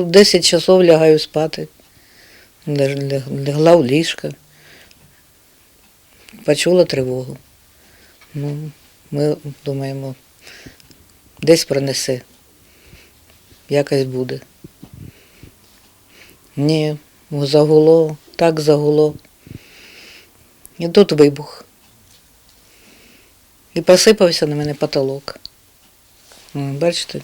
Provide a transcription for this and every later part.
В 10 часов лягаю спати. Легла в ліжко. Почула тривогу. Ну, ми думаємо, десь пронесе. Якось буде. Ні, загуло, так загуло. І тут вибух. І посипався на мене потолок. Бачите?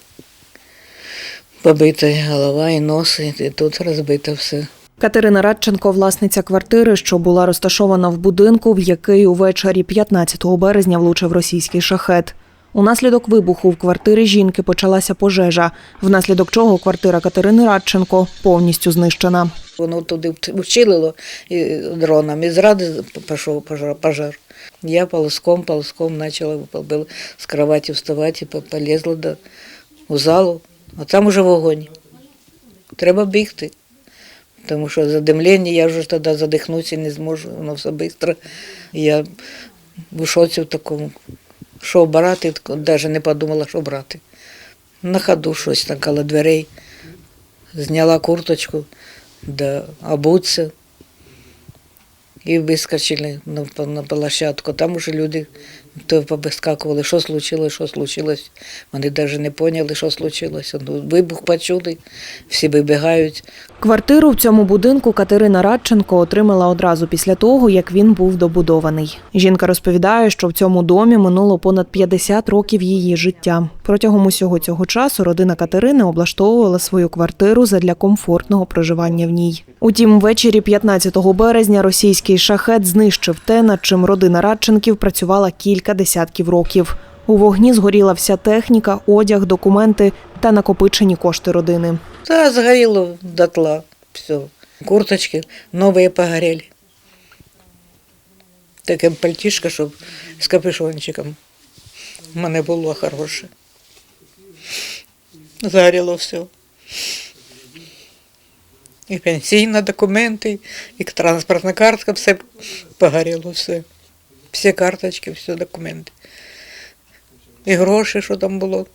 Побита голова, і нос, і тут розбите все. Катерина Радченко, власниця квартири, що була розташована в будинку, в який увечері 15 березня влучив російський шахет. Унаслідок вибуху в квартирі жінки почалася пожежа, внаслідок чого квартира Катерини Радченко повністю знищена. Воно туди вчилило і дроном, і зради пішов пожар. Я полоском, полоском почала з кроваті вставати, полізла до, у залу, а там уже вогонь. Треба бігти. Тому що задимлення, я вже тоді задихнутися не зможу, воно все швидко. Я в шоці в такому. Що брати, навіть не подумала, що брати. На ходу щось там коло дверей. Зняла курточку, да обуться. І вискочили на, площадку. Там уже люди то повискакували, що случилось, що случилось. Вони навіть не поняли, що случилось. Ну, вибух почули, всі вибігають. Квартиру в цьому будинку Катерина Радченко отримала одразу після того, як він був добудований. Жінка розповідає, що в цьому домі минуло понад 50 років її життя. Протягом усього цього часу родина Катерини облаштовувала свою квартиру задля комфортного проживання в ній. Утім, ввечері 15 березня російський шахет знищив те, над чим родина Радченків працювала кілька десятків років. У вогні згоріла вся техніка, одяг, документи та накопичені кошти родини. Та згоріло дотла. Все. Курточки нові погорели. Таке пальтішко, щоб з капюшончиком. У мене було хороше. Згоріло все. І пенсійні документи, і транспортна картка, все погоріло все. Всі карточки, всі документи. І гроші, що там було.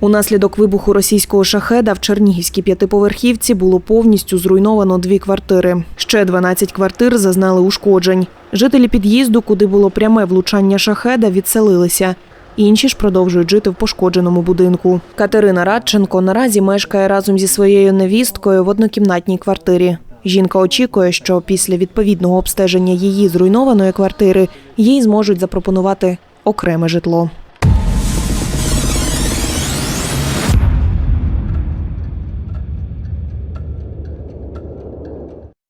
Унаслідок вибуху російського шахеда в Чернігівській п'ятиповерхівці було повністю зруйновано дві квартири. Ще 12 квартир зазнали ушкоджень. Жителі під'їзду, куди було пряме влучання шахеда, відселилися. Інші ж продовжують жити в пошкодженому будинку. Катерина Радченко наразі мешкає разом зі своєю невісткою в однокімнатній квартирі. Жінка очікує, що після відповідного обстеження її зруйнованої квартири їй зможуть запропонувати окреме житло.